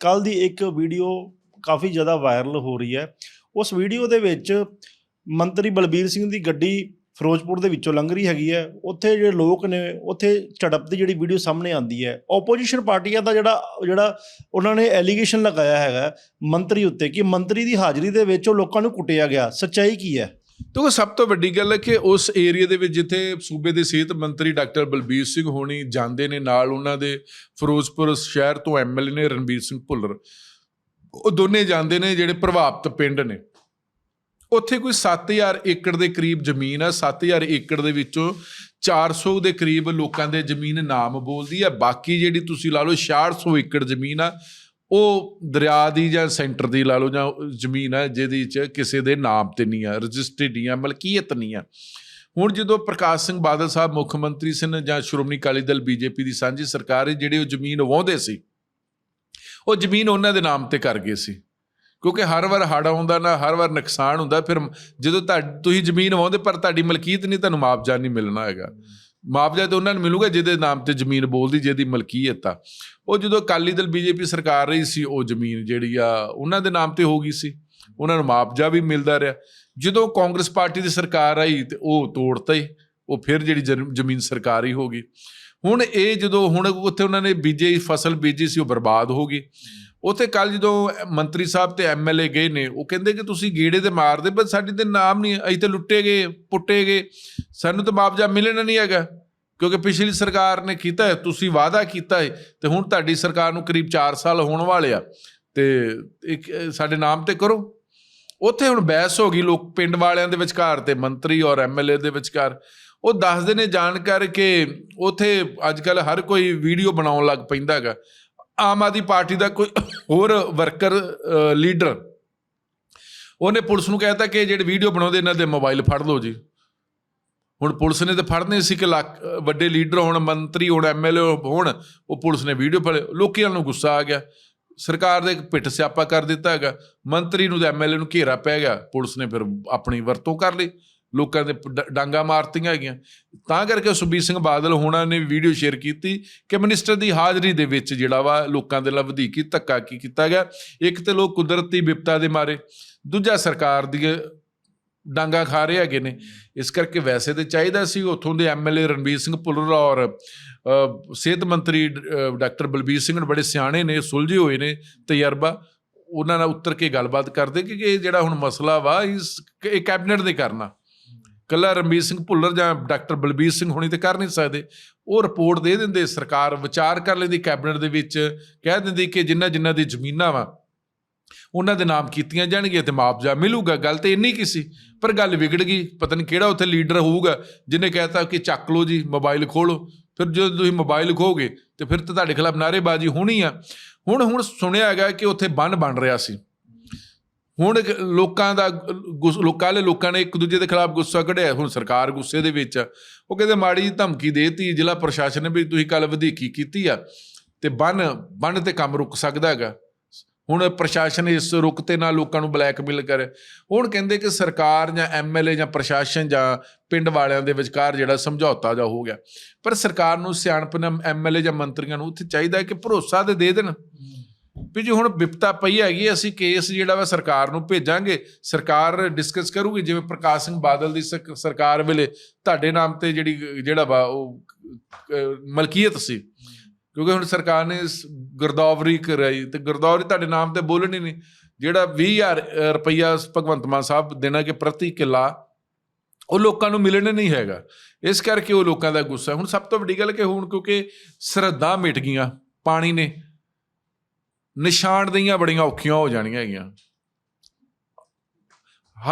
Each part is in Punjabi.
ਕੱਲ ਦੀ ਇੱਕ ਵੀਡੀਓ ਕਾਫੀ ਜ਼ਿਆਦਾ ਵਾਇਰਲ ਹੋ ਰਹੀ ਹੈ। ਉਸ ਵੀਡੀਓ ਦੇ ਵਿੱਚ ਮੰਤਰੀ ਬਲਬੀਰ ਸਿੰਘ ਦੀ ਗੱਡੀ ਫਿਰੋਜ਼ਪੁਰ ਦੇ ਵਿੱਚੋਂ ਲੰਘ ਰਹੀ ਹੈਗੀ ਹੈ। ਉੱਥੇ ਜਿਹੜੇ ਲੋਕ ਨੇ, ਉੱਥੇ ਝੜਪ ਦੀ ਜਿਹੜੀ ਵੀਡੀਓ ਸਾਹਮਣੇ ਆਉਂਦੀ ਹੈ। ਆਪੋਜੀਸ਼ਨ ਪਾਰਟੀਆਂ ਦਾ ਜਿਹੜਾ ਜਿਹੜਾ ਉਹਨਾਂ ਨੇ ਐਲੀਗੇਸ਼ਨ ਲਗਾਇਆ ਹੈਗਾ ਮੰਤਰੀ ਉੱਤੇ ਕਿ ਮੰਤਰੀ ਦੀ ਹਾਜ਼ਰੀ ਦੇ ਵਿੱਚ ਉਹ ਲੋਕਾਂ ਨੂੰ ਕੁੱਟਿਆ ਗਿਆ। ਸੱਚਾਈ ਕੀ ਹੈ? ਦੇਖੋ, ਸਭ ਤੋਂ ਵੱਡੀ ਗੱਲ ਹੈ ਕਿ ਉਸ ਏਰੀਆ ਦੇ ਵਿੱਚ ਜਿੱਥੇ ਸੂਬੇ ਦੇ ਸਿਹਤ ਮੰਤਰੀ ਡਾਕਟਰ ਬਲਬੀਰ ਸਿੰਘ ਹੋਣੀ ਜਾਂਦੇ ਨੇ, ਨਾਲ ਉਹਨਾਂ ਦੇ ਫਿਰੋਜ਼ਪੁਰ ਸ਼ਹਿਰ ਤੋਂ ਐਮਐਲਏ ਨੇ ਰਣਬੀਰ ਸਿੰਘ ਭੁੱਲਰ। ਉਹ ਦੋਨੇ ਜਾਂਦੇ ਨੇ ਜਿਹੜੇ ਪ੍ਰਭਾਵਿਤ ਪਿੰਡ ਨੇ। ਉੱਥੇ ਕੋਈ 7000 ਏਕੜ ਦੇ ਕਰੀਬ ਜ਼ਮੀਨ ਹੈ 7000 ਏਕੜ ਦੇ ਵਿੱਚੋਂ 400 ਦੇ ਕਰੀਬ ਲੋਕਾਂ ਦੇ ਜ਼ਮੀਨ ਨਾਮ ਬੋਲਦੀ ਹੈ ਬਾਕੀ ਜਿਹੜੀ ਤੁਸੀਂ ਲਾ ਲਓ 6600 ਏਕੜ ਜ਼ਮੀਨ ਆ ਉਹ ਦਰਿਆ ਦੀ ਜਾਂ ਸੈਂਟਰ ਦੀ ਲਾ ਲਓ ਜਾਂ ਜ਼ਮੀਨ ਹੈ ਜਿਹਦੇ 'ਚ ਕਿਸੇ ਦੇ ਨਾਮ ਤੇ ਨਹੀਂ ਆ ਰਜਿਸਟਰਡ ਨਹੀਂ ਆ, ਮਲਕੀਅਤ ਨਹੀਂ ਆ। ਹੁਣ ਜਦੋਂ ਪ੍ਰਕਾਸ਼ ਸਿੰਘ ਬਾਦਲ ਸਾਹਿਬ ਮੁੱਖ ਮੰਤਰੀ ਸਨ ਜਾਂ ਸ਼੍ਰੋਮਣੀ ਅਕਾਲੀ ਦਲ ਬੀਜੇਪੀ ਦੀ ਸਾਂਝੀ ਸਰਕਾਰ ਹੈ, ਜਿਹੜੇ ਉਹ ਜ਼ਮੀਨ ਵਾਹੁੰਦੇ ਸੀ, ਉਹ ਜ਼ਮੀਨ ਉਹਨਾਂ ਦੇ ਨਾਮ ਤੇ ਕਰ ਗਏ ਸੀ। ਕਿਉਂਕਿ ਹਰ ਵਾਰ ਹੜ ਆਉਂਦਾ ਨਾ, ਹਰ ਵਾਰ ਨੁਕਸਾਨ ਹੁੰਦਾ, ਫਿਰ ਜਦੋਂ ਤੁਹਾ- ਤੁਸੀਂ ਜ਼ਮੀਨ ਵਾਹੁੰਦੇ, ਪਰ ਤੁਹਾਡੀ ਮਲਕੀਅਤ ਨਹੀਂ, ਤੁਹਾਨੂੰ ਮੁਆਵਜ਼ਾ ਨਹੀਂ ਮਿਲਣਾ ਹੈਗਾ। ਮੁਆਵਜ਼ਾ ਤਾਂ ਉਹਨਾਂ ਨੂੰ ਮਿਲੂਗਾ, ਜਿਹਦੇ ਨਾਮ ਤੇ ਜ਼ਮੀਨ ਬੋਲਦੀ, ਜਿਹਦੀ ਮਲਕੀਅਤ ਆ। ਉਹ ਜਦੋਂ ਅਕਾਲੀ ਦਲ, ਬੀਜੇਪੀ ਸਰਕਾਰ ਰਹੀ ਸੀ, ਉਹ ਜ਼ਮੀਨ ਜਿਹੜੀ ਆ, ਉਹਨਾਂ ਦੇ ਨਾਮ ਤੇ ਹੋ ਗਈ ਸੀ। ਉਹਨਾਂ ਨੂੰ ਮੁਆਵਜ਼ਾ ਵੀ ਮਿਲਦਾ ਰਿਹਾ। ਜਦੋਂ ਕਾਂਗਰਸ ਪਾਰਟੀ ਦੀ ਸਰਕਾਰ ਆਈ ਤੇ ਉਹ ਤੋੜਤਾ ਹੀ, ਉਹ ਫਿਰ ਜਿਹੜੀ ਜ਼ਰ- ਜ਼ਮੀਨ ਸਰਕਾਰੀ ਹੋ ਗਈ। ਹੁਣ ਇਹ ਜਦੋਂ, ਹੁਣ ਉੱਥੇ ਉਹਨਾਂ ਨੇ ਬੀਜੇ, ਫਸਲ ਬੀਜੀ ਸੀ, ਉਹ ਬਰਬਾਦ ਹੋ ਗਈ। ਉੱਥੇ ਕੱਲ ਜਦੋਂ ਮੰਤਰੀ ਸਾਹਿਬ ਤੇ ਐਮਐਲਏ ਗਏ ਨੇ, ਉਹ ਕਹਿੰਦੇ ਕਿ ਤੁਸੀਂ ਗੇੜੇ ਤੇ ਮਾਰਦੇ, ਪਰ ਸਾਡੀ ਤੇ ਨਾਮ ਨਹੀਂ, ਅਸੀਂ ਤੇ ਲੁੱਟੇ ਗਏ, ਪੁੱਟੇ ਗਏ। ਸਾਨੂੰ ਤਾਂ ਮੁਆਵਜ਼ਾ ਮਿਲਣਾ ਨਹੀਂ ਹੈਗਾ, ਕਿਉਂਕਿ ਪਿਛਲੀ ਸਰਕਾਰ ਨੇ ਕੀਤਾ ਹੈ, ਤੁਸੀਂ ਵਾਅਦਾ ਕੀਤਾ ਹੈ, ਤੇ ਹੁਣ ਤੁਹਾਡੀ ਸਰਕਾਰ ਨੂੰ ਕਰੀਬ 4 ਸਾਲ ਹੋਣ ਵਾਲੇ ਆ। ਤੇ ਇੱਕ, ਸਾਡੇ ਨਾਮ ਤੇ ਕਰੋ। ਉੱਥੇ ਹੁਣ ਬਹਿਸ ਹੋ ਗਈ, ਲੋਕ ਪਿੰਡ ਵਾਲਿਆਂ ਦੇ ਵਿਚਕਾਰ ਤੇ, ਮੰਤਰੀ ਔਰ ਐਮਐਲਏ ਦੇ ਵਿਚਕਾਰ। ਉਹ ਦੱਸਦੇ ਨੇ ਜਾਣਕਾਰ ਕਿ ਉੱਥੇ ਅੱਜ ਕੱਲ ਹਰ ਕੋਈ ਵੀਡੀਓ ਬਣਾਉਣ ਲੱਗ ਪੈਂਦਾ ਹੈਗਾ। ਆਮ ਆਦਮੀ ਪਾਰਟੀ ਦਾ ਕੋਈ ਹੋਰ ਵਰਕਰ ਲੀਡਰ। ਉਹਨੇ ਪੁਲਿਸ ਨੂੰ ਕਹਿਤਾ ਕਿ ਜਿਹੜੇ ਵੀਡੀਓ ਬਣਾਉਂਦੇ, ਇਹਨਾਂ ਦੇ ਮੋਬਾਈਲ ਫੜ ਲਓ ਜੀ। ਹੁਣ ਪੁਲਿਸ ਨੇ ਤਾਂ ਫੜਨੇ ਸੀ ਕਿ ਲੱਖ- ਵੱਡੇ ਲੀਡਰ ਹੋਣ, ਮੰਤਰੀ ਹੋਣ ਐਮਐਲਏ ਹੋਣ, ਉਹ ਪੁਲਿਸ ਨੇ ਵੀਡੀਓ ਫੜੇ। ਲੋਕਾਂ ਨੂੰ ਗੁੱਸਾ ਆ ਗਿਆ। ਸਰਕਾਰ ਦੇ ਪਿੱਠ ਸਿਆਪਾ ਕਰ ਦਿੱਤਾ ਹੈਗਾ। ਮੰਤਰੀ ਨੂੰ ਤੇ ਐਮਐਲਏ ਨੂੰ ਘੇਰਾ ਪੈ ਗਿਆ। ਪੁਲਿਸ ਨੇ ਫਿਰ ਆਪਣੀ ਵਰਤੋਂ ਕਰ ਲਈ। ਲੋਕਾਂ ਦੇ ਡ- ਡਾਂਗਾ ਮਾਰਤੀਆਂ ਹੈਗੀਆਂ। ਤਾਂ ਕਰਕੇ ਸੁਖਬੀਰ ਸਿੰਘ ਬਾਦਲ ਹੋਣਾ ਨੇ ਵੀਡੀਓ ਸ਼ੇਅਰ ਕੀਤੀ ਕਿ ਮਿਨਿਸਟਰ ਦੀ ਹਾਜ਼ਰੀ ਦੇ ਵਿੱਚ ਜਿਹੜਾ ਵਾ ਲੋਕਾਂ ਦੇ ਨਾਲ ਵਧੀਕੀ, ਧੱਕਾ ਕੀ ਕੀਤਾ ਗਿਆ। ਇੱਕ ਤੇ ਲੋਕ ਕੁਦਰਤੀ ਵਿਪਤਾ ਦੇ ਮਾਰੇ, ਦੂਜਾ ਸਰਕਾਰ ਦੀ ਡਾਂਗਾ ਖਾ ਰਹੇ ਹੈਗੇ ਨੇ। ਇਸ ਕਰਕੇ ਵੈਸੇ ਤੇ ਚਾਹੀਦਾ ਸੀ ਉੱਥੋਂ ਦੇ ਐਮਐਲਏ ਰਣਬੀਰ ਸਿੰਘ ਭੁੱਲਰ ਔਰ ਸਿਹਤ ਮੰਤਰੀ ਡਾਕਟਰ ਬਲਬੀਰ ਸਿੰਘ ਬੜੇ ਸਿਆਣੇ ਨੇ, ਸੁਲਝੇ ਹੋਏ ਨੇ ਤਜਰਬਾ। ਉਹਨਾਂ ਨਾਲ ਉੱਤਰ ਕੇ ਗੱਲਬਾਤ ਕਰਦੇ ਕਿ ਇਹ ਜਿਹੜਾ ਹੁਣ ਮਸਲਾ ਵਾ, ਇਸ ਇਹ ਕੈਬਨਿਟ ਨੇ ਕਰਨਾ ਕੱਲਾ ਰਣਬੀਰ ਸਿੰਘ ਭੁੱਲਰ ਜਾਂ ਡਾਕਟਰ ਬਲਬੀਰ ਸਿੰਘ ਹੋਣੀ ਤੇ ਕਰ ਨਹੀਂ ਸਕਦੇ। ਉਹ ਰਿਪੋਰਟ ਦੇ ਦਿੰਦੇ ਸਰਕਾਰ, ਵਿਚਾਰ ਕਰ ਲੈਂਦੀ ਕੈਬਨਿਟ ਦੇ ਵਿੱਚ, ਕਹਿ ਦਿੰਦੀ ਕਿ ਜਿੰਨਾ ਜਿੰਨਾ ਦੀ ਜ਼ਮੀਨਾਂ ਵਾ, ਉਹਨਾਂ ਦੇ ਨਾਮ ਕੀਤੀਆਂ ਜਾਣਗੀਆਂ ਤੇ ਮੁਆਵਜ਼ਾ ਮਿਲੂਗਾ। ਗੱਲ ਤੇ ਇੰਨੀ ਕੀ ਸੀ, ਪਰ ਗੱਲ ਵਿਗੜ ਗਈ। ਪਤਾ ਨਹੀਂ ਕਿਹੜਾ ਉੱਥੇ ਲੀਡਰ ਹੋਊਗਾ, ਜਿਹਨੇ ਕਹਿਤਾ ਕਿ ਚੱਕ ਲਓ ਜੀ, ਮੋਬਾਈਲ ਖੋਲੋ ਫਿਰ ਜਦੋਂ ਤੁਸੀਂ ਮੋਬਾਈਲ ਖੋਗੇ ਤੇ ਫਿਰ ਤਾਂ ਤੁਹਾਡੇ ਖਿਲਾਫ ਨਾਅਰੇਬਾਜ਼ੀ ਹੋਣੀ ਆ। ਹੁਣ ਹੁਣ ਸੁਣਿਆ ਹੈਗਾ ਕਿ ਉੱਥੇ ਬੰਨ ਬਣ ਰਿਹਾ ਸੀ। ਹੁਣ ਲੋਕਾਂ ਦਾ ਗੁੱਸ- ਲੋਕਾਂ ਵਾਲੇ ਲੋਕਾਂ ਨੇ ਇੱਕ ਦੂਜੇ ਦੇ ਖਿਲਾਫ ਗੁੱਸਾ ਕਢਿਆ। ਹੁਣ ਸਰਕਾਰ ਗੁੱਸੇ ਦੇ ਵਿੱਚ ਆ। ਉਹ ਕਹਿੰਦੇ ਮਾੜੀ ਜਿਹੀ ਧਮਕੀ ਦੇਤੀ, ਜ਼ਿਲ੍ਹਾ ਪ੍ਰਸ਼ਾਸਨ ਨੇ ਵੀ ਤੁਸੀਂ ਕੱਲ ਵਧੀਕੀ ਕੀਤੀ ਆ ਤੇ ਬੰਨ ਬੰਨ ਤੇ ਕੰਮ ਰੁਕ ਸਕਦਾ ਹੈਗਾ। ਹੁਣ ਪ੍ਰਸ਼ਾਸਨ ਇਸ ਰੁਕ ਤੇ ਨਾਲ ਲੋਕਾਂ ਨੂੰ ਬਲੈਕਮੇਲ ਕਰੇ। ਹੁਣ ਕਹਿੰਦੇ ਕਿ ਸਰਕਾਰ ਜਾਂ ਐਮਐਲਏ ਜਾਂ ਪ੍ਰਸ਼ਾਸਨ ਜਾਂ ਪਿੰਡ ਵਾਲਿਆਂ ਦੇ ਵਿਚਕਾਰ ਜਿਹੜਾ ਸਮਝੌਤਾ ਜਾ ਹੋ ਗਿਆ। ਪਰ ਸਰਕਾਰ ਨੂੰ ਸਿਆਣਪ ਨਾਲ ਐਮਐਲਏ ਜਾਂ ਮੰਤਰੀਆਂ ਨੂੰ ਉੱਥੇ ਚਾਹੀਦਾ ਕਿ ਭਰੋਸਾ ਤੇ ਦੇ ਦੇਣ। ਵੀ ਜੀ ਹੁਣ ਵਿਪਤਾ ਪਈ ਹੈਗੀ, ਅਸੀਂ ਕੇਸ ਜਿਹੜਾ ਵਾ ਸਰਕਾਰ ਨੂੰ ਭੇਜਾਂਗੇ, ਸਰਕਾਰ ਡਿਸਕਸ ਕਰੂਗੀ, ਜਿਵੇਂ ਪ੍ਰਕਾਸ਼ ਸਿੰਘ ਬਾਦਲ ਦੀ ਸਕ- ਸਰਕਾਰ ਵੇਲੇ ਤੁਹਾਡੇ ਨਾਮ ਤੇ ਜਿਹੜੀ, ਜਿਹੜਾ ਵਾ ਉਹ ਮਲਕੀਅਤ ਸੀ। ਕਿਉਂਕਿ ਹੁਣ ਸਰਕਾਰ ਨੇ ਸ- ਗਿਰਦਾਵਰੀ ਕਰਾਈ, ਤੇ ਗਿਰਦਾਵਰੀ ਤੁਹਾਡੇ ਨਾਮ ਤੇ ਬੋਲਣੀ ਨਹੀਂ। ਜਿਹੜਾ 20000 ਰੁਪਈਆ ਭਗਵੰਤ ਮਾਨ ਸਾਹਿਬ ਦੇਣਾ ਕਿ ਪ੍ਰਤੀ ਕਿੱਲਾ, ਉਹ ਲੋਕਾਂ ਨੂੰ ਮਿਲਣ ਨਹੀਂ ਹੈਗਾ। ਇਸ ਕਰਕੇ ਉਹ ਲੋਕਾਂ ਦਾ ਗੁੱਸਾ ਹੁਣ ਸਭ ਤੋਂ ਵੱਡੀ ਗੱਲ ਕਿ ਹੁਣ ਕਿਉਂਕਿ ਸਰਹੱਦਾਂ ਮਿਟ ਗਈਆਂ, ਪਾਣੀ ਨੇ ਨਿਸ਼ਾਨਦੇਹੀਆਂ ਬੜੀਆਂ ਔਖੀਆਂ ਹੋ ਜਾਣੀਆਂ ਹੈਗੀਆਂ।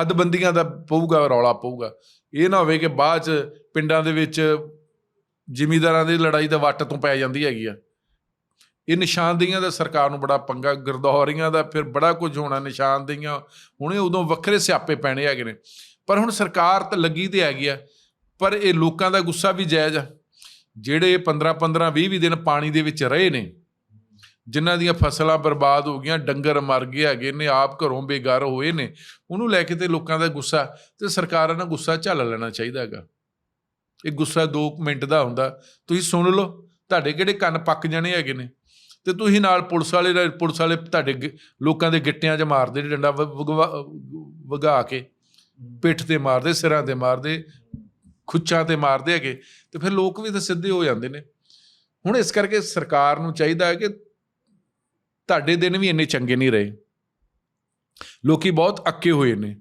ਹੱਦਬੰਦੀਆਂ ਦਾ ਪਊਗਾ, ਰੌਲਾ ਪਊਗਾ। ਇਹ ਨਾ ਹੋਵੇ ਕਿ ਬਾਅਦ ਚ ਪਿੰਡਾਂ ਦੇ ਵਿੱਚ ਜ਼ਿਮੀਦਾਰਾਂ ਦੀ ਲੜਾਈ ਦਾ ਵੱਟ ਤੋਂ ਪੈ ਜਾਂਦੀ ਹੈਗੀ ਆ। ਇਹ ਨਿਸ਼ਾਨਦੇਹੀਆਂ ਦਾ ਸਰਕਾਰ ਨੂੰ ਬੜਾ ਪੰਗਾ, ਗਰਦੌਰੀਆਂ ਦਾ ਫਿਰ ਬੜਾ ਕੁਝ ਹੋਣਾ ਨਿਸ਼ਾਨਦੇਹੀਆਂ ਹੁਣੇ ਉਦੋਂ ਵੱਖਰੇ ਸਿਆਪੇ ਪੈਣੇ ਹੈਗੇ ਨੇ। ਪਰ ਹੁਣ ਸਰਕਾਰ ਤਾਂ ਲੱਗੀ ਤੇ ਹੈਗੀ ਆ, ਪਰ ਇਹ ਲੋਕਾਂ ਦਾ ਗੁੱਸਾ ਵੀ ਜਾਇਜ਼ ਆ। ਜਿਹੜੇ 15 15 20 20 ਦਿਨ ਪਾਣੀ ਦੇ ਵਿੱਚ ਰਹੇ ਨੇ ਜਿਨ੍ਹਾਂ ਦੀਆਂ ਫਸਲਾਂ ਬਰਬਾਦ ਹੋ ਗਈਆਂ, ਡੰਗਰ ਮਰ ਗਏ ਹੈਗੇ ਨੇ, ਆਪ ਘਰੋਂ ਬੇਘਰ ਹੋਏ ਨੇ, ਉਹਨੂੰ ਲੈ ਕੇ ਤੇ ਲੋਕਾਂ ਦਾ ਗੁੱਸਾ, ਤੇ ਸਰਕਾਰਾਂ ਨਾਲ ਗੁੱਸਾ ਝੱਲ ਲੈਣਾ ਚਾਹੀਦਾ ਹੈਗਾ। ਇਹ ਗੁੱਸਾ 2 ਮਿੰਟ ਦਾ ਹੁੰਦਾ। ਤੁਸੀਂ ਸੁਣ ਲਓ, ਤੁਹਾਡੇ ਕਿਹੜੇ ਕੰਨ ਪੱਕ ਜਾਣੇ ਹੈਗੇ ਨੇ। ਤੇ ਤੁਸੀਂ ਨਾਲ ਪੁਲਿਸ ਵਾਲੇ ਨਾਲ- ਪੁਲਿਸ ਵਾਲੇ ਤੁਹਾਡੇ ਗਿ- ਲੋਕਾਂ ਦੇ ਗਿੱਟਿਆਂ 'ਚ ਮਾਰਦੇ ਡੰਡਾ, ਵ- ਵਗਵਾ- ਵਗਾ ਕੇ, ਪਿੱਠ ਤੇ ਮਾਰਦੇ, ਸਿਰਾਂ ਤੇ ਮਾਰਦੇ, ਖੁੱਚਾਂ ਤੇ ਮਾਰਦੇ ਹੈਗੇ। ਤੇ ਫਿਰ ਲੋਕ ਵੀ ਤਾਂ ਸਿੱਧੇ ਹੋ ਜਾਂਦੇ ਨੇ। ਹੁਣ ਇਸ ਕਰਕੇ ਸਰਕਾਰ ਨੂੰ ਚਾਹੀਦਾ ਹੈ ਕਿ ਤੁਹਾਡੇ ਦਿਨ ਵੀ ਇੰਨੇ ਚੰਗੇ ਨਹੀਂ ਰਹੇ। ਲੋਕੀ ਬਹੁਤ ਅੱਕੇ ਹੋਏ ਨੇ।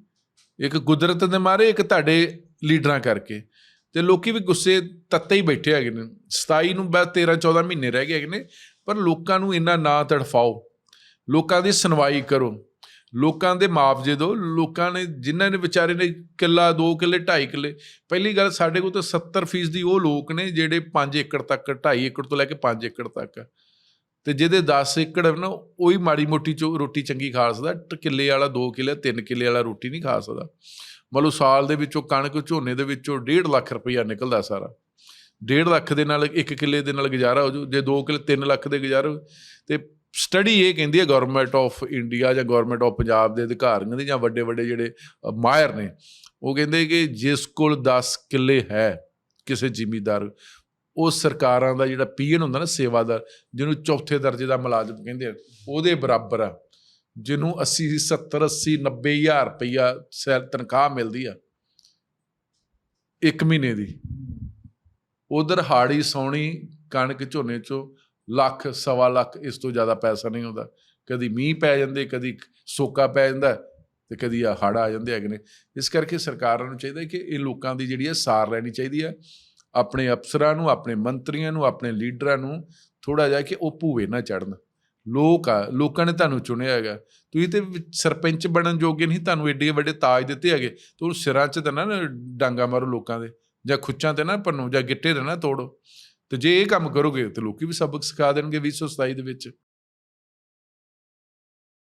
ਇੱਕ ਕੁਦਰਤ ਦੇ ਮਾਰੇ, ਇੱਕ ਤੁਹਾਡੇ ਲੀਡਰਾਂ ਕਰਕੇ। ਤੇ ਲੋਕੀ ਵੀ ਗੁੱਸੇ ਤੱਤੇ ਹੀ ਬੈਠੇ ਹੈਗੇ ਨੇ। 27 ਨੂੰ ਬਸ 13 14 ਮਹੀਨੇ ਰਹਿ ਗਏ ਹੈਗੇ ਨੇ, ਪਰ ਲੋਕਾਂ ਨੂੰ ਇੰਨਾ ਨਾ ਤੜਫਾਓ। ਲੋਕਾਂ ਦੀ ਸੁਣਵਾਈ ਕਰੋ। ਲੋਕਾਂ ਦੇ ਮੁਆਵਜ਼ੇ ਦਿਓ। ਲੋਕਾਂ ਨੇ ਜਿਨ੍ਹਾਂ ਨੇ ਵਿਚਾਰੇ ਨੇ ਕਿੱਲਾ 2 ਕਿੱਲੇ 2.5 ਕਿੱਲੇ, ਪਹਿਲੀ ਗੱਲ ਸਾਡੇ ਕੋਲ ਤਾਂ 70% ਦੀ ਉਹ ਲੋਕ ਨੇ ਜਿਹੜੇ 5 ਏਕੜ ਤੱਕ 2.5 ਏਕੜ ਤੋਂ ਲੈ ਕੇ 5 ਏਕੜ ਤੱਕ। ਤੇ ਜਿਹਦੇ 10 ਏਕੜ ਨਾ, ਉਹੀ ਮਾੜੀ ਮੋਟੀ ਚੋ ਰੋਟੀ ਚੰਗੀ ਖਾ ਸਕਦਾ, ਟ- ਕਿੱਲੇ ਵਾਲਾ 2 ਕਿੱਲੇ 3 ਕਿੱਲੇ ਵਾਲਾ ਰੋਟੀ ਨਹੀਂ ਖਾ ਸਕਦਾ। ਮੰਨ ਲਓ ਸਾਲ ਦੇ ਵਿੱਚੋਂ ਕਣਕ ਝੋਨੇ ਦੇ ਵਿੱਚੋਂ 1.5 ਲੱਖ ਰੁਪਈਆ ਨਿਕਲਦਾ ਸਾਰਾ। 1.5 ਲੱਖ ਦੇ ਨਾਲ ਇੱਕ ਕਿੱਲੇ ਦੇ ਨਾਲ ਗੁਜ਼ਾਰਾ ਹੋ ਜੂ, ਜੇ 2 ਕਿੱਲੇ 3 ਲੱਖ ਦੇ ਗੁਜ਼ਾਰਾ ਹੋ- ਤੇ ਸਟੱਡੀ ਇਹ ਕਹਿੰਦੀ ਹੈ ਗਵਰਨਮੈਂਟ ਆਫ ਇੰਡੀਆ ਜਾਂ ਗਵਰਨਮੈਂਟ ਆਫ ਪੰਜਾਬ ਦੇ ਅਧਿਕਾਰੀਆਂ ਦੀ ਜਾਂ ਵੱਡੇ ਵੱਡੇ ਜਿਹੜੇ ਮਾਇਰ ਨੇ, ਉਹ ਕਹਿੰਦੇ ਕਿ ਜਿਸ ਕੋਲ 10 ਕਿੱਲੇ ਹੈ, ਕਿਸੇ ਜ਼ਿਮੀਦਾਰ ਉਹ ਸਰਕਾਰਾਂ ਦਾ ਜਿਹੜਾ ਪੀਐਨ ਹੁੰਦਾ ਨਾ ਸੇਵਾਦਾਰ, ਜਿਹਨੂੰ ਚੌਥੇ ਦਰਜੇ ਦਾ ਮੁਲਾਜ਼ਮ ਕਹਿੰਦੇ ਆ, ਉਹਦੇ ਬਰਾਬਰ ਆ। ਜਿਹਨੂੰ 80 70 80 90 ਹਜ਼ਾਰ ਰੁਪਈਆ ਸੈਲ ਤਨਖਾਹ ਮਿਲਦੀ ਆ ਇੱਕ ਮਹੀਨੇ ਦੀ। ਉਧਰ ਹਾੜੀ ਸੌਣੀ, ਕਣਕ ਝੋਨੇ ਚੋਂ ਲੱਖ, ਸਵਾ ਲੱਖ ਇਸ ਤੋਂ ਜ਼ਿਆਦਾ ਪੈਸਾ ਨਹੀਂ ਹੁੰਦਾ ਕਦੀ ਮੀਂਹ ਪੈ ਜਾਂਦੇ, ਕਦੀ ਸੋਕਾ ਪੈ ਜਾਂਦਾ ਤੇ ਕਦੀ ਆ ਹੜ੍ਹ ਆ ਜਾਂਦੇ ਹੈਗੇ ਨੇ। ਇਸ ਕਰਕੇ ਸਰਕਾਰਾਂ ਨੂੰ ਚਾਹੀਦਾ ਕਿ ਇਹ ਲੋਕਾਂ ਦੀ ਜਿਹੜੀ ਹੈ ਸਾਰ ਲੈਣੀ ਚਾਹੀਦੀ ਹੈ ਆਪਣੇ ਅਫਸਰਾਂ ਨੂੰ, ਆਪਣੇ ਮੰਤਰੀਆਂ ਨੂੰ, ਆਪਣੇ ਲੀਡਰਾਂ ਨੂੰ ਥੋੜਾ ਜਿਹਾ ਕਿ ਉਹ ਭੂਵੇ ਨਾ ਚੜਨ ਲੋਕ ਆ, ਲੋਕਾਂ ਨੇ ਤੁਹਾਨੂੰ ਚੁਣਿਆ ਹੈਗਾ। ਤੁਸੀਂ ਤੇ ਸਰਪੰਚ ਬਣਨ ਜੋਗੇ ਨਹੀਂ, ਤੁਹਾਨੂੰ ਏਡੇ ਵੱਡੇ ਤਾਜ ਦਿੱਤੇ ਹੈਗੇ। ਤੂੰ ਸਿਰਾਂ 'ਚ ਤਾਂ ਨਾ, ਡਾਂਗਾ ਮਾਰੋ ਲੋਕਾਂ ਦੇ, ਜਾਂ ਖੁੱਚਾਂ ਤੇ ਨਾ ਪੰਨੋ ਜਾਂ ਗਿੱਟੇ ਤੇ ਨਾ ਤੋੜੋ। ਤੇ ਜੇ ਇਹ ਕੰਮ ਕਰੋਗੇ, ਤੇ ਲੋਕੀ ਵੀ ਸਬਕ ਸਿਖਾ ਦੇਣਗੇ 2027 ਦੇ ਵਿੱਚ।